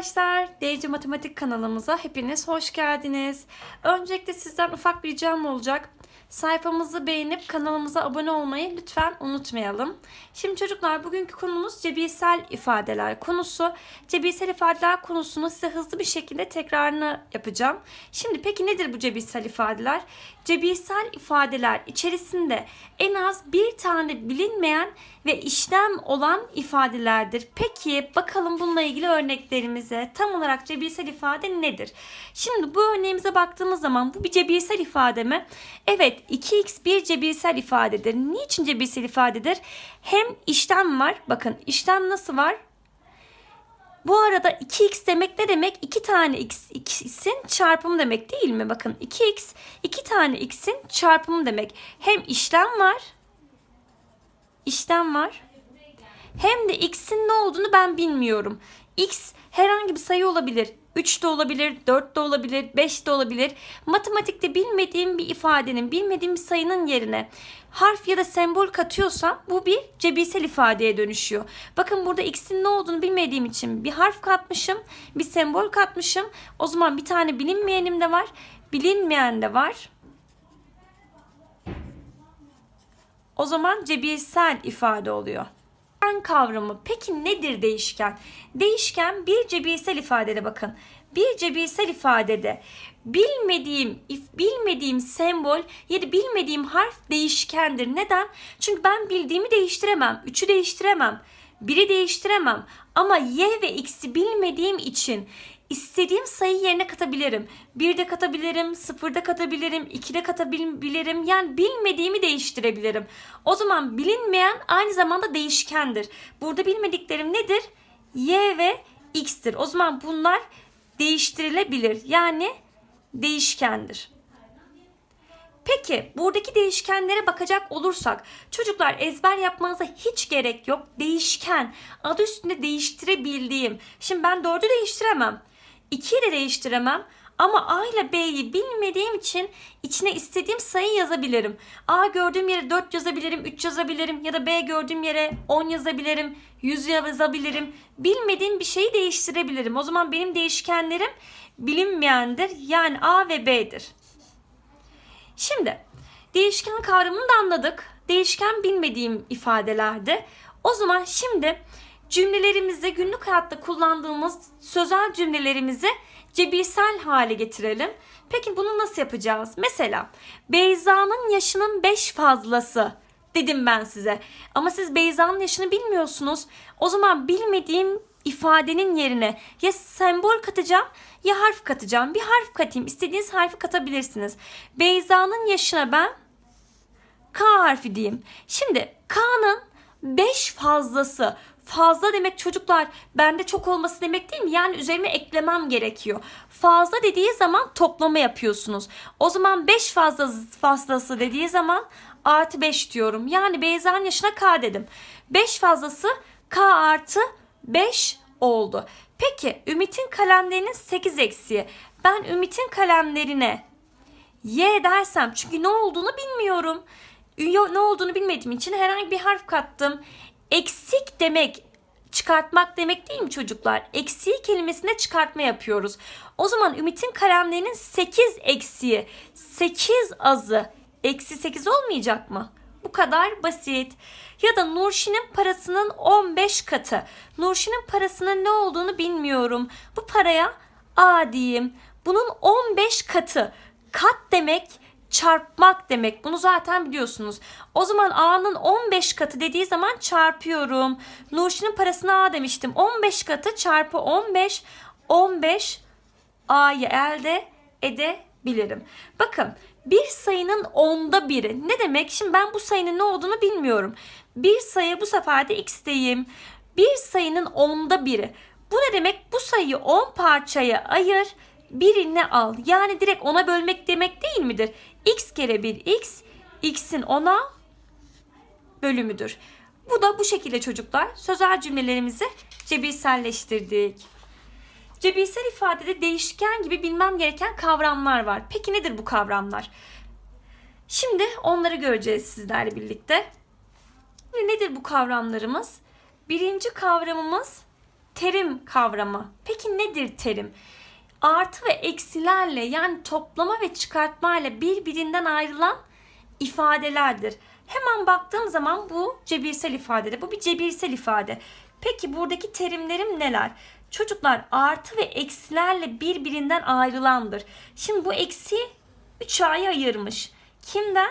arkadaşlar. DC Matematik kanalımıza hepiniz hoş geldiniz. Öncelikle sizden ufak bir ricam olacak. Sayfamızı beğenip kanalımıza abone olmayı lütfen unutmayalım. Şimdi çocuklar bugünkü konumuz cebirsel ifadeler konusu. Cebirsel ifadeler konusunu size hızlı bir şekilde tekrarını yapacağım. Şimdi peki nedir bu cebirsel ifadeler? Cebirsel ifadeler içerisinde en az bir tane bilinmeyen ve işlem olan ifadelerdir. Peki bakalım bununla ilgili örneklerimize tam olarak cebirsel ifade nedir? Şimdi bu örneğimize baktığımız zaman bu bir cebirsel ifade mi? Evet 2x bir cebirsel ifadedir. Niçin cebirsel ifadedir? Hem işlem var. Bakın işlem nasıl var? Bu arada 2x demek ne demek? 2 tane x, x'in çarpımı demek değil mi? Bakın 2x 2 tane x'in çarpımı demek. Hem işlem var. İşlem var. Hem de x'in ne olduğunu ben bilmiyorum. x herhangi bir sayı olabilir. 3 de olabilir, 4 de olabilir, 5 de olabilir. Matematikte bilmediğim bir ifadenin, bilmediğim bir sayının yerine harf ya da sembol katıyorsam bu bir cebirsel ifadeye dönüşüyor. Bakın burada x'in ne olduğunu bilmediğim için bir harf katmışım, bir sembol katmışım. O zaman bir tane bilinmeyenim de var, bilinmeyen de var. O zaman cebirsel ifade oluyor. Değişken kavramı peki nedir değişken? Değişken bir cebirsel ifadede bakın. Bir cebirsel ifadede bilmediğim if- bilmediğim sembol ya da bilmediğim harf değişkendir. Neden? Çünkü ben bildiğimi değiştiremem. Üçü değiştiremem. Biri değiştiremem. Ama y ve x'i bilmediğim için istediğim sayı yerine katabilirim. Bir de katabilirim, sıfırda katabilirim, iki de katabilirim. Yani bilmediğimi değiştirebilirim. O zaman bilinmeyen aynı zamanda değişkendir. Burada bilmediklerim nedir? Y ve x'tir. O zaman bunlar değiştirilebilir. Yani değişkendir. Peki buradaki değişkenlere bakacak olursak çocuklar ezber yapmanıza hiç gerek yok. Değişken adı üstünde değiştirebildiğim. Şimdi ben 4'ü değiştiremem. 2'yi de değiştiremem. Ama A ile B'yi bilmediğim için içine istediğim sayı yazabilirim. A gördüğüm yere 4 yazabilirim, 3 yazabilirim ya da B gördüğüm yere 10 yazabilirim, 100 yazabilirim. Bilmediğim bir şeyi değiştirebilirim. O zaman benim değişkenlerim bilinmeyendir. Yani A ve B'dir. Şimdi değişken kavramını da anladık. Değişken bilmediğim ifadelerde. O zaman şimdi cümlelerimizde günlük hayatta kullandığımız sözel cümlelerimizi cebirsel hale getirelim. Peki bunu nasıl yapacağız? Mesela Beyza'nın yaşının 5 fazlası dedim ben size. Ama siz Beyza'nın yaşını bilmiyorsunuz. O zaman bilmediğim ifadenin yerine ya sembol katacağım ya harf katacağım. Bir harf katayım. İstediğiniz harfi katabilirsiniz. Beyza'nın yaşına ben K harfi diyeyim. Şimdi K'nın 5 fazlası. Fazla demek çocuklar bende çok olması demek değil mi? Yani üzerine eklemem gerekiyor. Fazla dediği zaman toplama yapıyorsunuz. O zaman 5 fazlası, fazlası dediği zaman artı 5 diyorum. Yani Beyza'nın yaşına K dedim. 5 fazlası K artı 5 oldu. Peki Ümit'in kalemlerinin 8 eksiği. Ben Ümit'in kalemlerine Y dersem çünkü ne olduğunu bilmiyorum. Ne olduğunu bilmediğim için herhangi bir harf kattım. Eksik demek çıkartmak demek değil mi çocuklar? Eksiği kelimesine çıkartma yapıyoruz. O zaman Ümit'in kalemlerinin 8 eksiği, 8 azı, eksi 8 olmayacak mı? Bu kadar basit. Ya da Nurşin'in parasının 15 katı. Nurşin'in parasının ne olduğunu bilmiyorum. Bu paraya A diyeyim. Bunun 15 katı. Kat demek çarpmak demek. Bunu zaten biliyorsunuz. O zaman A'nın 15 katı dediği zaman çarpıyorum. Nurşin'in parasına A demiştim. 15 katı çarpı 15. 15 A'yı elde edebilirim. Bakın bir sayının onda biri. Ne demek? Şimdi ben bu sayının ne olduğunu bilmiyorum. Bir sayı bu sefer de x'teyim. Bir sayının onda biri. Bu ne demek? Bu sayıyı 10 parçaya ayır, birini al. Yani direkt ona bölmek demek değil midir? x kere 1 x, x'in 10'a bölümüdür. Bu da bu şekilde çocuklar. Sözel cümlelerimizi cebirselleştirdik. Cebirsel ifadede değişken gibi bilmem gereken kavramlar var. Peki nedir bu kavramlar? Şimdi onları göreceğiz sizlerle birlikte. Nedir bu kavramlarımız? Birinci kavramımız terim kavramı. Peki nedir terim? Artı ve eksilerle yani toplama ve çıkartmayla birbirinden ayrılan ifadelerdir. Hemen baktığım zaman bu cebirsel ifade. Bu bir cebirsel ifade. Peki buradaki terimlerim neler? Çocuklar artı ve eksilerle birbirinden ayrılandır. Şimdi bu eksi 3 a'ya ayırmış. Kimden?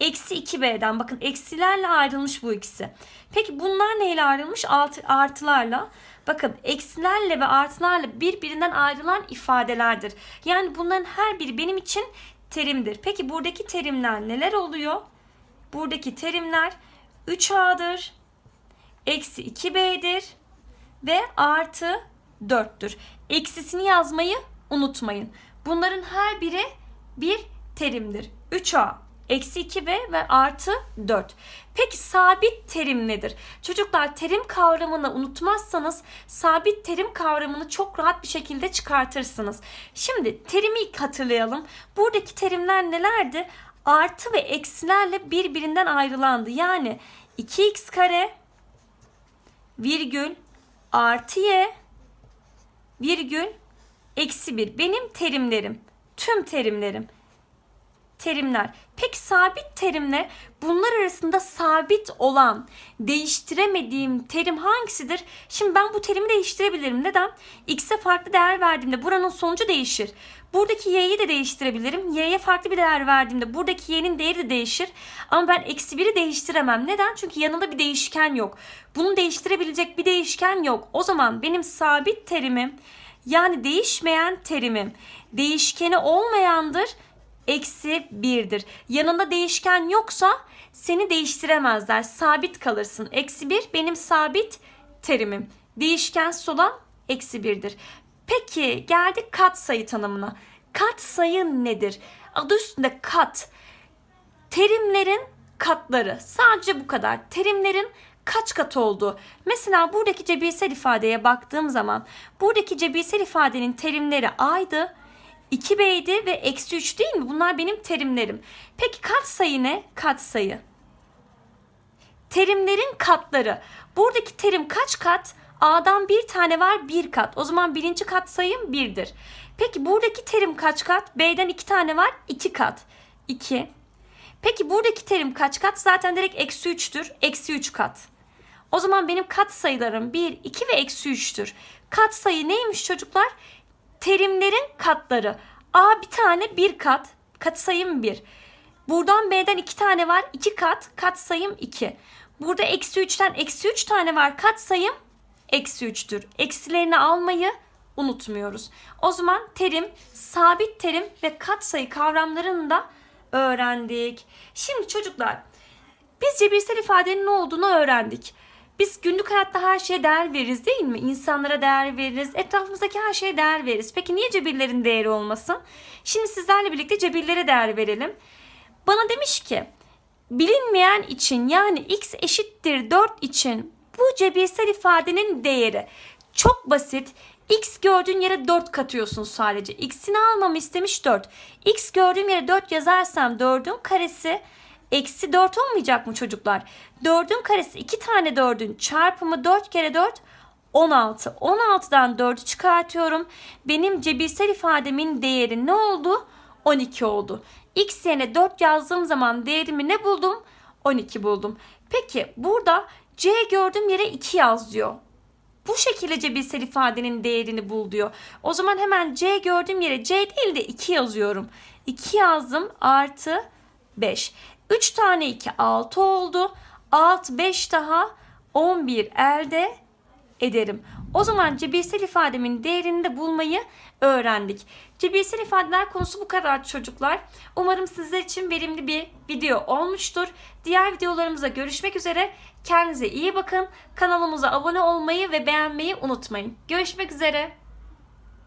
Eksi 2b'den. Bakın eksilerle ayrılmış bu ikisi. Peki bunlar neyle ayrılmış? Altı, artılarla. Bakın eksilerle ve artılarla birbirinden ayrılan ifadelerdir. Yani bunların her biri benim için terimdir. Peki buradaki terimler neler oluyor? Buradaki terimler 3a'dır, eksi 2b'dir ve artı 4'tür. Eksisini yazmayı unutmayın. Bunların her biri bir terimdir. 3a, eksi 2b ve artı 4. Peki sabit terim nedir? Çocuklar terim kavramını unutmazsanız sabit terim kavramını çok rahat bir şekilde çıkartırsınız. Şimdi terimi ilk hatırlayalım. Buradaki terimler nelerdi? Artı ve eksilerle birbirinden ayrılandı. Yani 2x kare virgül artı y virgül eksi 1 benim terimlerim. Tüm terimlerim. Terimler. Peki sabit terimle bunlar arasında sabit olan, değiştiremediğim terim hangisidir? Şimdi ben bu terimi değiştirebilirim. Neden? X'e farklı değer verdiğimde buranın sonucu değişir. Buradaki y'yi de değiştirebilirim. Y'ye farklı bir değer verdiğimde buradaki y'nin değeri de değişir. Ama ben eksi 1'i değiştiremem. Neden? Çünkü yanında bir değişken yok. Bunu değiştirebilecek bir değişken yok. O zaman benim sabit terimim yani değişmeyen terimim değişkeni olmayandır eksi 1'dir. Yanında değişken yoksa seni değiştiremezler. Sabit kalırsın. Eksi 1 benim sabit terimim. Değişkensiz olan eksi 1'dir. Peki geldik kat sayı tanımına. Kat sayı nedir? Adı üstünde kat. Terimlerin katları. Sadece bu kadar. Terimlerin kaç kat olduğu. Mesela buradaki cebirsel ifadeye baktığım zaman buradaki cebirsel ifadenin terimleri a'ydı. 2b'ydi ve eksi 3 değil mi? Bunlar benim terimlerim. Peki katsayı ne? Katsayı. Terimlerin katları. Buradaki terim kaç kat? A'dan bir tane var bir kat. O zaman birinci kat sayım birdir. Peki buradaki terim kaç kat? B'den iki tane var iki kat. 2. Peki buradaki terim kaç kat? Zaten direkt eksi 3'tür. Eksi 3 kat. O zaman benim kat sayılarım 1, 2 ve eksi 3'tür. Kat sayı neymiş çocuklar? Terimlerin katları. A bir tane bir kat. Kat sayım 1. Buradan B'den 2 tane var. 2 kat. Kat sayım 2. Burada eksi 3'ten eksi 3 tane var. Kat sayım eksi 3'tür. Eksilerini almayı unutmuyoruz. O zaman terim, sabit terim ve katsayı kavramlarını da öğrendik. Şimdi çocuklar biz cebirsel ifadenin ne olduğunu öğrendik. Biz günlük hayatta her şeye değer veririz değil mi? İnsanlara değer veririz, etrafımızdaki her şeye değer veririz. Peki niye cebirlerin değeri olmasın? Şimdi sizlerle birlikte cebirlere değer verelim. Bana demiş ki bilinmeyen için yani x eşittir 4 için bu cebirsel ifadenin değeri çok basit. X gördüğün yere 4 katıyorsun sadece. X'ini almamı istemiş 4. X gördüğüm yere 4 yazarsam 4'ün karesi eksi 4 olmayacak mı çocuklar? 4'ün karesi 2 tane 4'ün çarpımı 4 kere 4 16. 16'dan 4'ü çıkartıyorum. Benim cebirsel ifademin değeri ne oldu? 12 oldu. X yerine 4 yazdığım zaman değerimi ne buldum? 12 buldum. Peki burada C gördüğüm yere 2 yaz diyor. Bu şekilde cebirsel ifadenin değerini bul diyor. O zaman hemen C gördüğüm yere C değil de 2 yazıyorum. 2 yazdım artı 5. 3 tane 2 6 oldu. Alt 5 daha 11 elde ederim. O zaman cebirsel ifademin değerini de bulmayı öğrendik. Cebirsel ifadeler konusu bu kadar çocuklar. Umarım sizler için verimli bir video olmuştur. Diğer videolarımıza görüşmek üzere. Kendinize iyi bakın. Kanalımıza abone olmayı ve beğenmeyi unutmayın. Görüşmek üzere.